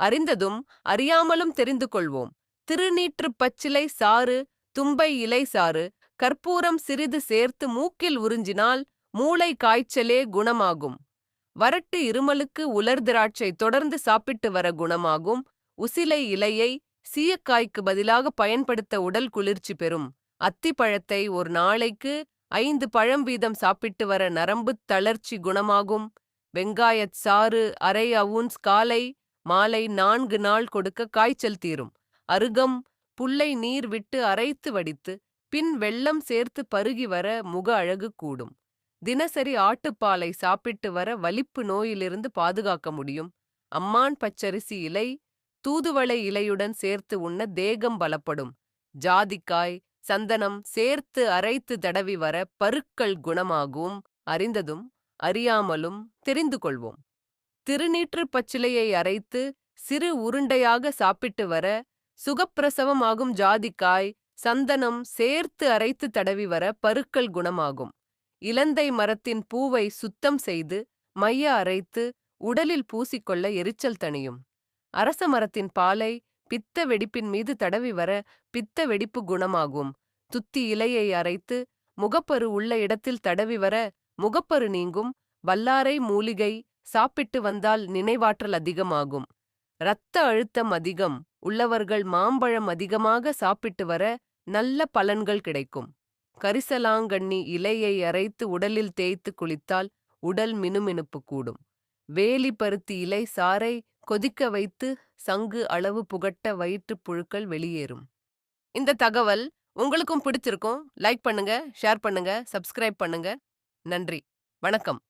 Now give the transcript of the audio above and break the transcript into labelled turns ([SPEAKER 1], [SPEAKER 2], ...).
[SPEAKER 1] அறிந்ததும் அறியாமலும் தெரிந்து கொள்வோம் திருநீற்றுப் பச்சிலை சாறு தும்பை இலை சாறு கற்பூரம் சிறிது சேர்த்து மூக்கில் உறிஞ்சினால் மூளை காய்ச்சலே குணமாகும். வறட்டு இருமலுக்கு உலர் திராட்சை தொடர்ந்து சாப்பிட்டு வர குணமாகும். உசிலை இலையை சீயக்காய்க்கு பதிலாக பயன்படுத்த உடல் குளிர்ச்சி பெறும். அத்திப்பழத்தை ஒரு நாளைக்கு ஐந்து பழம் வீதம் சாப்பிட்டு வர நரம்புத் தளர்ச்சி குணமாகும். வெங்காயச் சாறு அரை அவுன்ஸ் காலை மாலை நான்கு நாள் கொடுக்க காய்ச்சல் தீரும். அருகம் புல்லை நீர் விட்டு அரைத்து வடித்து பின் வெள்ளம் சேர்த்து பருகி வர முக அழகு கூடும். தினசரி ஆட்டுப்பாலை சாப்பிட்டு வர வலிப்பு நோயிலிருந்து பாதுகாக்க முடியும். அம்மான் பச்சரிசி இலை தூதுவளை இலையுடன் சேர்த்து உண்ண தேகம் பலப்படும். ஜாதிக்காய் சந்தனம் சேர்த்து அரைத்து தடவி வர பருக்கள் குணமாகும். அறிந்ததும் அறியாமலும் தெரிந்து கொள்வோம். திருநீற்றுப் பச்சிலையை அரைத்து சிறு உருண்டையாக சாப்பிட்டு வர சுகப்பிரசவமாகும் ஜாதிக்காய் சந்தனம் சேர்த்து அரைத்து தடவி வர பருக்கள் குணமாகும். இலந்தை மரத்தின் பூவை சுத்தம் செய்து மைய அரைத்து உடலில் பூசிக்கொள்ள எரிச்சல் தணியும். அரச மரத்தின் பாலை பித்த வெடிப்பின் மீது தடவி வர பித்த வெடிப்பு குணமாகும். துத்தி இலையை அரைத்து முகப்பரு உள்ள இடத்தில் தடவி வர முகப்பரு நீங்கும் வல்லாரை மூலிகை சாப்பிட்டு வந்தால் நினைவாற்றல் அதிகமாகும். இரத்த அழுத்தம் அதிகம் உள்ளவர்கள் மாம்பழம் அதிகமாக சாப்பிட்டு வர நல்ல பலன்கள் கிடைக்கும். கரிசலாங்கண்ணி இலையை அரைத்து உடலில் தேய்த்து குளித்தால் உடல் மினுமினுப்பு கூடும். வேலி பருத்தி இலை சாறை கொதிக்க வைத்து சங்கு அளவு புகட்ட வயிற்றுப் புழுக்கள் வெளியேறும். இந்த தகவல் உங்களுக்கும் பிடிச்சிருக்கும். லைக் பண்ணுங்க ஷேர் பண்ணுங்க சப்ஸ்கிரைப் பண்ணுங்க. நன்றி வணக்கம்.